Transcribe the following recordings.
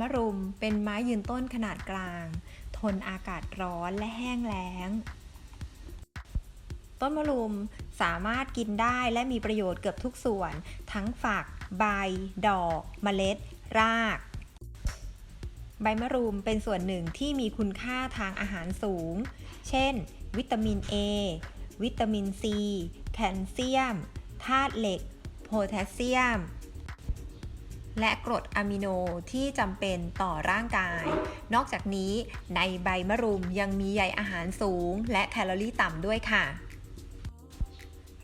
มะรุมเป็นไม้ยืนต้นขนาดกลาง ทนอากาศร้อนและแห้งแล้ง ต้นมะรุมสามารถกินได้และมีประโยชน์เกือบทุกส่วน ทั้งฝัก ใบ ดอกเมล็ด ราก ใบมะรุมเป็นส่วนหนึ่งที่มีคุณค่าทางอาหารสูง เช่น วิตามิน A วิตามิน C แคลเซียม ธาตุเหล็ก โพแทสเซียม และกรดอะมิโนที่จำเป็นต่อร่างกาย นอกจากนี้ในใบมะรุมยังมีใยอาหารสูง และแคลอรี่ต่ำด้วยค่ะ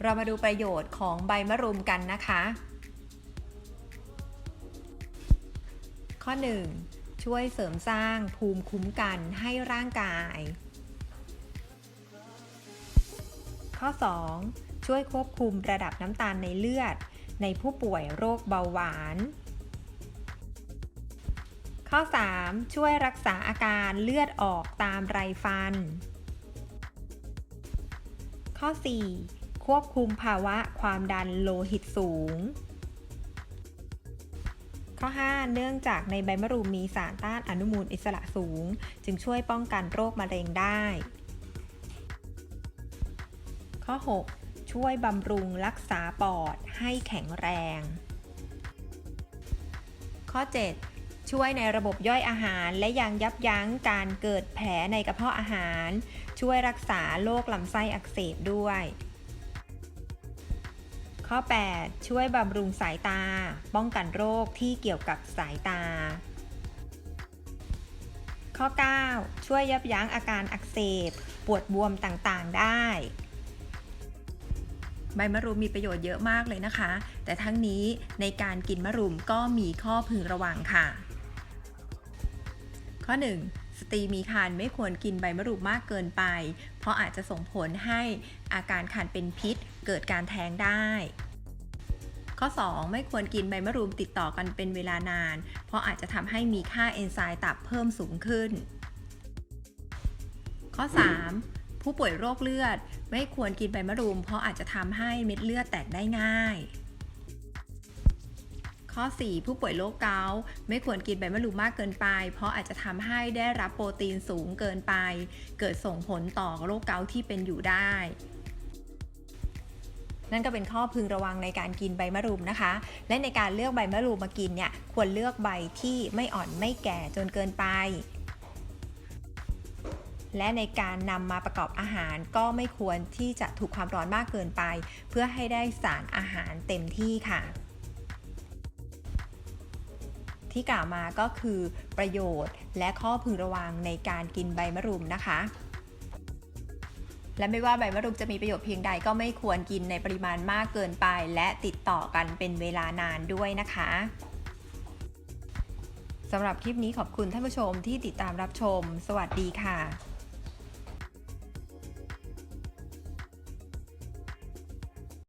เรามาดูประโยชน์ของใบมะรุมกันนะคะ ข้อ 1. ช่วยเสริมสร้างภูมิคุ้มกันให้ร่างกาย ข้อ 2. ช่วยควบคุมระดับน้ำตาลในเลือดในผู้ป่วยโรคเบาหวาน ข้อ 3. ช่วยรักษาอาการเลือดออกตามไรฟัน ข้อ 4. ควบคุมภาวะความดันโลหิตสูง ข้อ 5 เนื่องจากในใบมะรุมมีสารต้านอนุมูลอิสระสูง จึงช่วยป้องกันโรคมะเร็งได้ ข้อ 6 ช่วยบำรุงรักษาปอดให้แข็งแรง ข้อ 7 ช่วยในระบบย่อยอาหาร และยังยับยั้งการเกิดแผลในกระเพาะอาหาร ช่วยรักษาโรคลำไส้อักเสบด้วย ข้อ 8 ช่วยบำรุงสายตา ป้องกันโรคที่เกี่ยวกับสายตา ข้อ 9 ช่วยยับยั้งอาการอักเสบ ปวดบวมต่างๆได้ใบมะรุมมีประโยชน์เยอะมากเลยนะคะ แต่ทั้งนี้ในการกินมะรุมก็มีข้อพึงระวังค่ะ ข้อ 1. สตรีมีครรภ์ไม่ควรกินใบมะรุมมากเกินไป เพราะอาจจะส่งผลให้อาการคันเป็นพิษเกิดการแท้งได้ ข้อ 2 ไม่ควรกินใบมะรุมติดต่อกันเป็นเวลานาน เพราะอาจจะทำให้มีค่าเอนไซม์ตับเพิ่มสูงขึ้น ข้อ 3 ผู้ป่วยโรคเลือด ไม่ควรกินใบมะรุมเพราะอาจจะทำให้เม็ดเลือดแตกได้ง่าย ข้อ 4 ผู้ป่วยโรคเกาต์ไม่ควรกินใบมะรุมมากเกินไป เพราะอาจจะทำให้ได้รับโปรตีนสูงเกินไป เกิดส่งผลต่อโรคเกาต์ที่เป็นอยู่ได้นั่นก็เป็นข้อพึงระวังในการกินใบมะรุมนะคะ และในการเลือกใบมะรุมมากินเนี่ยควรเลือกใบที่ไม่อ่อนไม่แก่จนเกินไป และในการนำมาประกอบอาหารก็ไม่ควรที่จะถูกความร้อนมากเกินไป เพื่อให้ได้สารอาหารเต็มที่ค่ะ ที่กล่าวมาก็คือประโยชน์และข้อพึงระวังในการกินใบมะรุมนะคะ และไม่ว่าใบมะรุมจะมีประโยชน์เพียงใดก็ไม่ควรกินในปริมาณมากเกินไป และติดต่อกันเป็นเวลานานด้วยนะคะสำหรับคลิปนี้ขอบคุณท่านผู้ชมที่ติดตามรับชม สวัสดีค่ะ